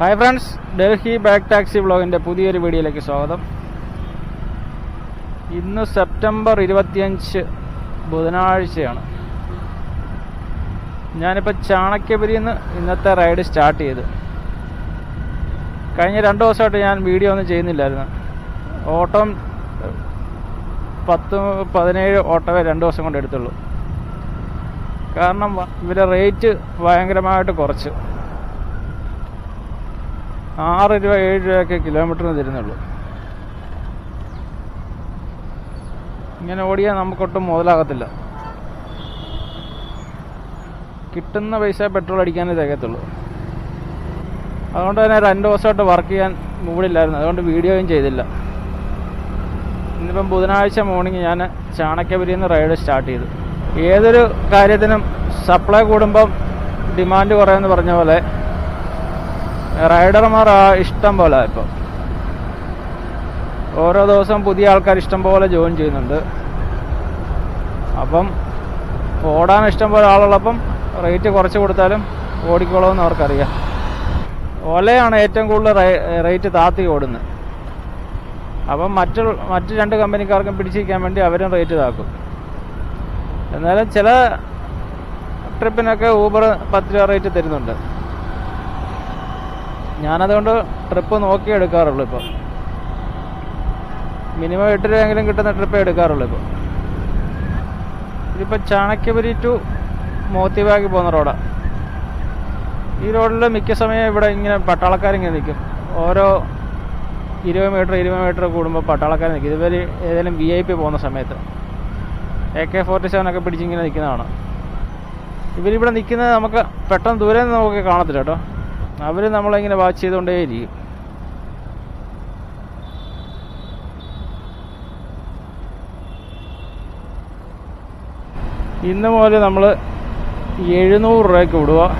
Hi friends Delhi back taxi വ്ളോഗിന്റെ പുതിയൊരു വീഡിയോയിലേക്ക് സ്വാഗതം. ഇന്ന് സെപ്റ്റംബർ ഇരുപത്തിയഞ്ച് ബുധനാഴ്ചയാണ്. ഞാനിപ്പോൾ ചാണക്യപുരിയിൽ നിന്ന് ഇന്നത്തെ റൈഡ് സ്റ്റാർട്ട് ചെയ്ത്. കഴിഞ്ഞ രണ്ട് ദിവസമായിട്ട് ഞാൻ വീഡിയോ ഒന്നും ചെയ്യുന്നില്ലായിരുന്നു. ഓട്ടം പത്ത് പതിനേഴ് ഓട്ടമേ രണ്ട് ദിവസം കൊണ്ട് എടുത്തുള്ളൂ. കാരണം ഇവരെ റേറ്റ് ഭയങ്കരമായിട്ട് കുറച്ച്. ആറ് രൂപ ഏഴ് രൂപയൊക്കെ കിലോമീറ്ററിന് തരുന്നുള്ളൂ. ഇങ്ങനെ ഓടിയാൽ നമുക്കൊട്ടും മുതലാകത്തില്ല. കിട്ടുന്ന പൈസ പെട്രോൾ അടിക്കാനേ തികത്തുള്ളൂ അതുകൊണ്ട് തന്നെ രണ്ട് ദിവസമായിട്ട് വർക്ക് ചെയ്യാൻ മൂടില്ലായിരുന്നു. അതുകൊണ്ട് വീഡിയോയും ചെയ്തില്ല. ഇന്നിപ്പം ബുധനാഴ്ച മോർണിംഗ് ഞാൻ ചാണക്യപുരിയിൽ നിന്ന് റൈഡ് സ്റ്റാർട്ട് ചെയ്തു. ഏതൊരു കാര്യത്തിനും സപ്ലൈ കൂടുമ്പം ഡിമാൻഡ് കുറയുമെന്ന് പറഞ്ഞ പോലെ റൈഡർമാർ ഇഷ്ടം പോലെ ഇപ്പം. ഓരോ ദിവസം പുതിയ ആൾക്കാർ ഇഷ്ടം പോലെ ജോയിൻ ചെയ്യുന്നുണ്ട്. അപ്പം ഓടാൻ ഇഷ്ടം പോലെ ആളുള്ളപ്പം റേറ്റ് കുറച്ച് കൊടുത്താലും ഓടിക്കോളുമെന്ന് അവർക്കറിയാം. ഓലയാണ് ഏറ്റവും കൂടുതൽ റേറ്റ് താത്തി ഓടുന്നത്. അപ്പം മറ്റു മറ്റു രണ്ട് കമ്പനിക്കാർക്കും പിടിച്ചിരിക്കാൻ വേണ്ടി അവരും റേറ്റ് താക്കും. എന്നാലും ചില ട്രിപ്പിനൊക്കെ ഊബർ പത്ത് രൂപ റേറ്റ് തരുന്നുണ്ട്. ഞാനതുകൊണ്ട് ട്രിപ്പ് നോക്കി എടുക്കാറുള്ളൂ ഇപ്പോൾ മിനിമം എട്ട് രൂപയെങ്കിലും കിട്ടുന്ന ട്രിപ്പ് എടുക്കാറുള്ളൂ ഇപ്പോൾ ഇതിപ്പോൾ ചാണക്യപുരി ടു മോത്തിബാഗി പോകുന്ന റോഡാണ് ഈ റോഡിൽ മിക്ക സമയം ഇവിടെ ഇങ്ങനെ പട്ടാളക്കാരിങ്ങനെ നിൽക്കും ഓരോ ഇരുപത് മീറ്റർ ഇരുപത് മീറ്റർ കൂടുമ്പോൾ പട്ടാളക്കാർ നിൽക്കും ഇതുവരെ ഏതെങ്കിലും വി ഐ പി പോകുന്ന സമയത്ത്. എ കെ ഫോർട്ടി സെവൻ ഒക്കെ പിടിച്ചിങ്ങനെ നിൽക്കുന്നതാണ് ഇവരിവിടെ നിൽക്കുന്നത് നമുക്ക് പെട്ടെന്ന് ദൂരെ നിന്ന് നമുക്ക് കാണത്തില്ല കേട്ടോ. അവർ നമ്മളിങ്ങനെ വാച്ച് ചെയ്തുകൊണ്ടേയിരിക്കും. ഇന്ന് മുതൽ നമ്മൾ എഴുന്നൂറ് രൂപയ്ക്ക് വിടുക.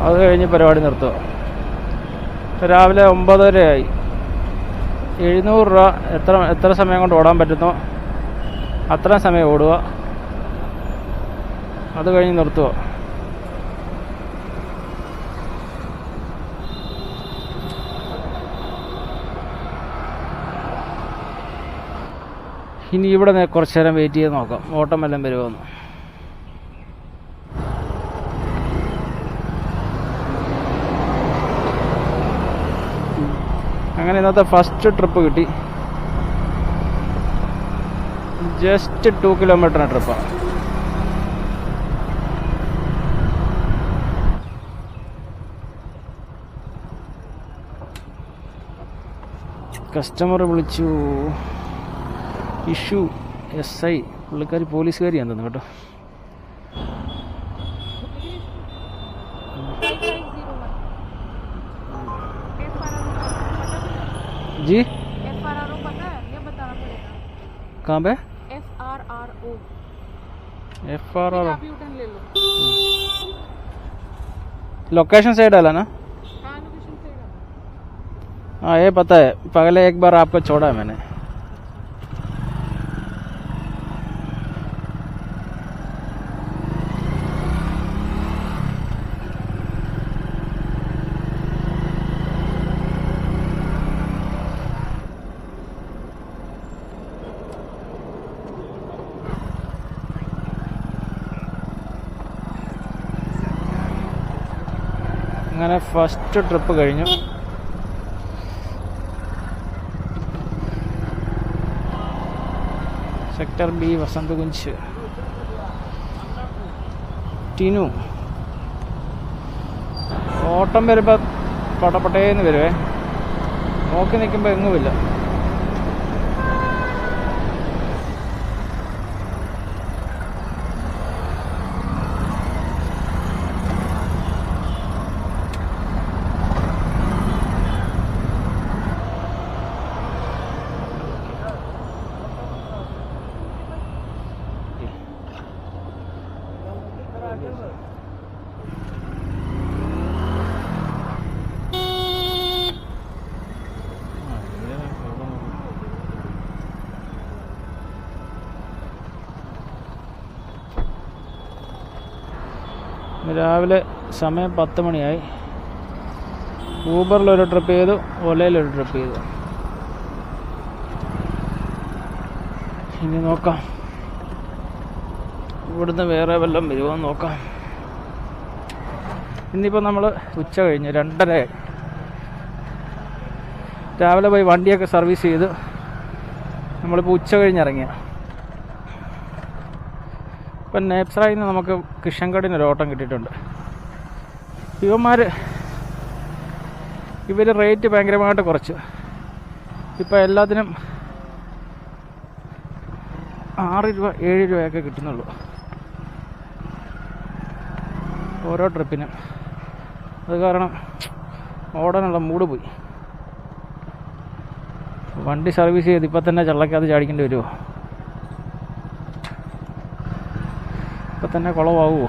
അത് കഴിഞ്ഞ് പരിപാടി നിർത്തുക. രാവിലെ ഒമ്പതരയായി. എഴുന്നൂറ് രൂപ എത്ര എത്ര സമയം കൊണ്ട് ഓടാൻ പറ്റുന്നോ? അത്രയും സമയം ഓടുക. അത് കഴിഞ്ഞ് നിർത്തുക. ഇനി ഇവിടെ കുറച്ച് നേരം വെയിറ്റ് ചെയ്ത് നോക്കാം. ഓട്ടം എല്ലാം വരുമോന്ന്. അങ്ങനെ ഇന്നത്തെ ഫസ്റ്റ് ട്രിപ്പ് കിട്ടി. ജസ്റ്റ് ടു കിലോമീറ്ററിന് ട്രിപ്പാണ് കസ്റ്റമർ വിളിച്ചു. ഇഷ്യൂ എസ് ഐ പുള്ളിക്കാരി പോലീസുകാരിയാന്ന് തോന്നുന്നു കേട്ടോ जी एफ आर आर ओ पता है ये बताना पड़ेगा कहाँ पे F R R O F R R O U turn ले लो लोकेशन सही डाला ना हाँ लोकेशन सही डालो हाँ ये पता है पहले एक बार आपको छोड़ा है मैंने അങ്ങനെ ഫസ്റ്റ് ട്രിപ്പ് കഴിഞ്ഞു. സെക്ടർ ബി വസന്തകുഞ്ച് ടിനു ഓട്ടം വരുമ്പോൾ പടപ്പട്ടേന്ന് വരുവേ. നോക്കി നിൽക്കുമ്പോൾ എങ്ങുമില്ല രാവിലെ സമയം പത്ത് മണിയായി. ഊബറിലൊരു ട്രിപ്പ് ചെയ്തു ഒലയിലൊരു ട്രിപ്പ് ചെയ്തു. ഇനി നോക്കാം. ഇവിടുന്ന് വേറെ വല്ലതും വരുമോ നോക്കാം. ഇന്നിപ്പോൾ നമ്മൾ ഉച്ച കഴിഞ്ഞ് രണ്ടര രാവിലെ പോയി വണ്ടിയൊക്കെ സർവീസ് ചെയ്ത്. നമ്മളിപ്പോൾ ഉച്ച കഴിഞ്ഞിറങ്ങിയ ഇപ്പം നേപ്സറായി നിന്ന് നമുക്ക് കിഷൻഗഡിന് ഒരു ഓട്ടം കിട്ടിയിട്ടുണ്ട്. ഇവന്മാർ ഇവർ റേറ്റ് ഭയങ്കരമായിട്ട് കുറച്ച്. ഇപ്പം എല്ലാത്തിനും ആറ് രൂപ ഏഴ് രൂപയൊക്കെ കിട്ടുന്നുള്ളൂ. ഓരോ ട്രിപ്പിനും അത് കാരണം ഓടാനുള്ള മൂട് പോയി. വണ്ടി സർവീസ് ചെയ്ത് ഇപ്പം തന്നെ ചള്ളക്കകത്ത് ചാടിക്കേണ്ടി വരുമോ ഇപ്പം തന്നെ കുളമാവുമോ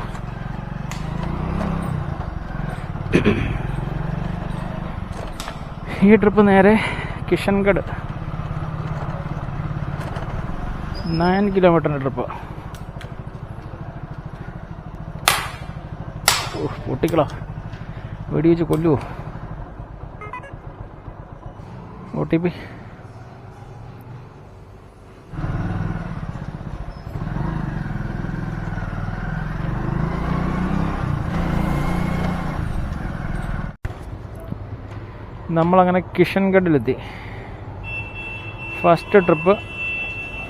ഈ ട്രിപ്പ് നേരെ കിഷൻഗഡ്. നയൻ കിലോമീറ്ററിന്റെ ട്രിപ്പ്. പൊട്ടിക്കളാ. വെടിവെച്ച് കൊല്ലുവോ? O T P. നമ്മളങ്ങനെ കിഷൻഗഡിലെത്തി. ഫസ്റ്റ് ട്രിപ്പ്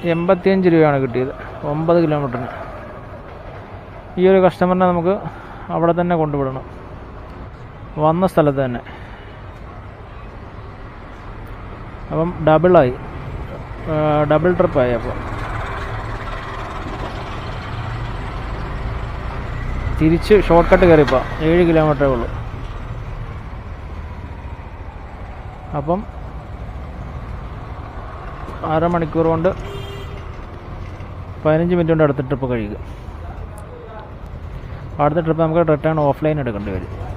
എൺപത്തിയഞ്ച് രൂപയാണ് കിട്ടിയത്. ഒമ്പത് കിലോമീറ്ററിന് ഈ ഒരു കസ്റ്റമറിനെ നമുക്ക് അവിടെ തന്നെ കൊണ്ടുവിടണം. വന്ന സ്ഥലത്ത് തന്നെ. അപ്പം ഡബിളായി ഡബിൾ ട്രിപ്പായി അപ്പോൾ. തിരിച്ച് ഷോർട്ട് കട്ട് കയറിപ്പോൾ ഏഴ് കിലോമീറ്ററേ ഉള്ളൂ. അപ്പം അരമണിക്കൂർ കൊണ്ട് പതിനഞ്ച് മിനിറ്റ് കൊണ്ട് അടുത്ത ട്രിപ്പ് കഴിയുക. അടുത്ത ട്രിപ്പ് നമുക്ക് റിട്ടേൺ ഓഫ്ലൈൻ എടുക്കേണ്ടി വരും.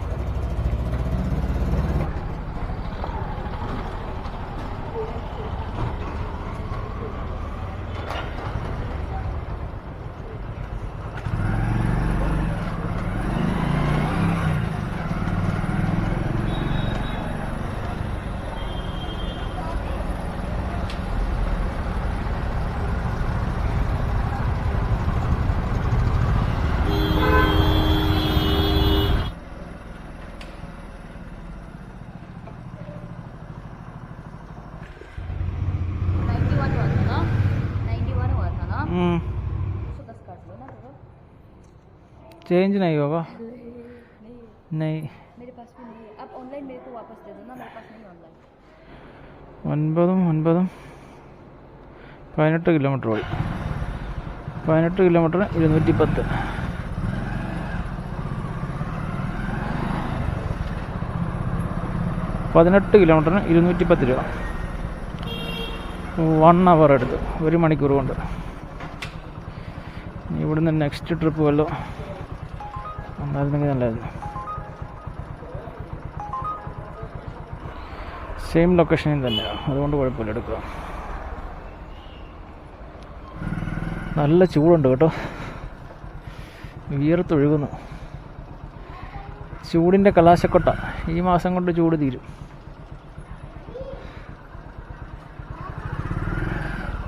मेरे पास नहीं ऑनलाइन ഒൻപതും ഒൻപതും പതിനെട്ട് കിലോമീറ്റർ പോയി പതിനെട്ട് കിലോമീറ്റർ ഇരുന്നൂറ്റി പത്ത് പതിനെട്ട് കിലോമീറ്ററിന് ഇരുന്നൂറ്റി പത്ത് രൂപ വൺ അവർ എടുത്തു ഒരു മണിക്കൂർ കൊണ്ട് ഇനി ഇവിടുന്ന് നെക്സ്റ്റ് ട്രിപ്പ് വല്ലോ ഉണ്ടായിരുന്നെങ്കിൽ നല്ലതായിരുന്നു സെയിം ലൊക്കേഷനിൽ തന്നെയാണ് അതുകൊണ്ട് കുഴപ്പമില്ല എടുക്കുക. നല്ല ചൂടുണ്ട് കേട്ടോ. വിയർത്തൊഴുകുന്നു ചൂടിന്റെ കലാശക്കൊട്ട ഈ മാസം കൊണ്ട് ചൂട് തീരും.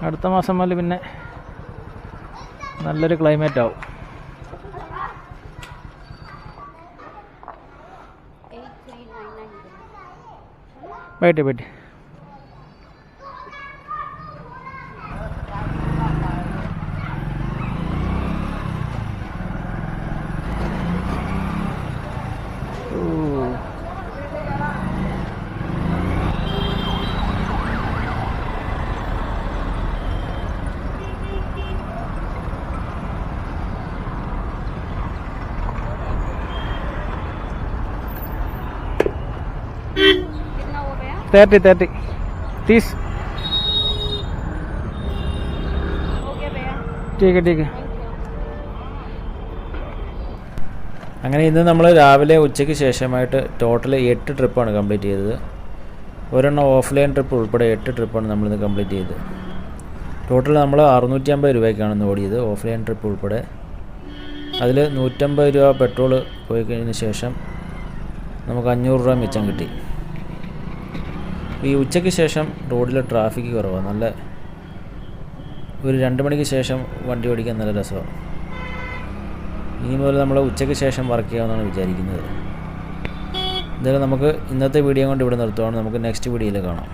അടുത്ത മാസം മുതൽ പിന്നെ നല്ലൊരു ക്ലൈമറ്റ് ആവും. wait a bit thirty thirty तीस हो गया भैया ठीक है ठीक है थैंक यू അങ്ങനെ ഇന്ന് നമ്മൾ രാവിലെ ഉച്ചയ്ക്ക് ശേഷമായിട്ട് ടോട്ടൽ എട്ട് ട്രിപ്പാണ് കംപ്ലീറ്റ് ചെയ്തത് ഒരെണ്ണം ഓഫ്ലൈൻ ട്രിപ്പ് ഉൾപ്പെടെ എട്ട് ട്രിപ്പാണ് നമ്മളിന്ന് കംപ്ലീറ്റ് ചെയ്തത് ടോട്ടൽ നമ്മൾ അറുന്നൂറ്റി അമ്പത് രൂപയ്ക്കാണ് ഇന്ന് ഓടിയത് ഓഫ്ലൈൻ ട്രിപ്പ് ഉൾപ്പെടെ അതിൽ നൂറ്റമ്പത് രൂപ പെട്രോൾ പോയി കഴിഞ്ഞതിന് ശേഷം നമുക്ക് അഞ്ഞൂറ് രൂപ മിച്ചം കിട്ടി ഈ ഉച്ചയ്ക്ക് ശേഷം റോഡിൽ ട്രാഫിക് കുറവാണ് നല്ല ഒരു രണ്ട് മണിക്ക് ശേഷം വണ്ടി ഓടിക്കാൻ നല്ല രസമാണ് ഇനി മുതൽ നമ്മൾ ഉച്ചയ്ക്ക് ശേഷം വർക്ക് ചെയ്യാമെന്നാണ് വിചാരിക്കുന്നത്. എന്തായാലും നമുക്ക് ഇന്നത്തെ വീഡിയോ കൊണ്ട് ഇവിടെ നിർത്തുവാണ്. നമുക്ക് നെക്സ്റ്റ് വീഡിയോയിൽ കാണാം.